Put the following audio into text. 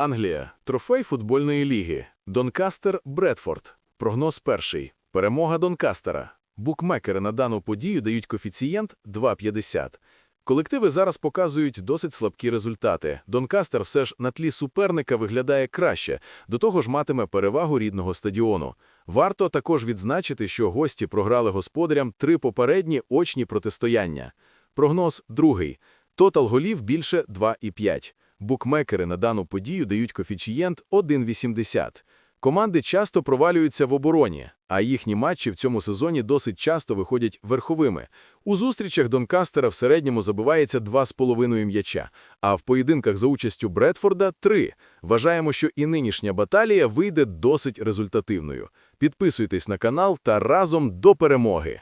Англія. Трофей футбольної ліги. Донкастер Бредфорд. Прогноз перший. Перемога Донкастера. Букмекери на дану подію дають коефіцієнт 2,50. Колективи зараз показують досить слабкі результати. Донкастер все ж на тлі суперника виглядає краще, до того ж матиме перевагу рідного стадіону. Варто також відзначити, що гості програли господарям три попередні очні протистояння. Прогноз другий. Тотал голів більше 2,5. Букмекери на дану подію дають коефіцієнт 1,80. Команди часто провалюються в обороні, а їхні матчі в цьому сезоні досить часто виходять верховими. У зустрічах Донкастера в середньому забивається 2,5 м'яча, а в поєдинках за участю Бредфорда – 3. Вважаємо, що і нинішня баталія вийде досить результативною. Підписуйтесь на канал та разом до перемоги!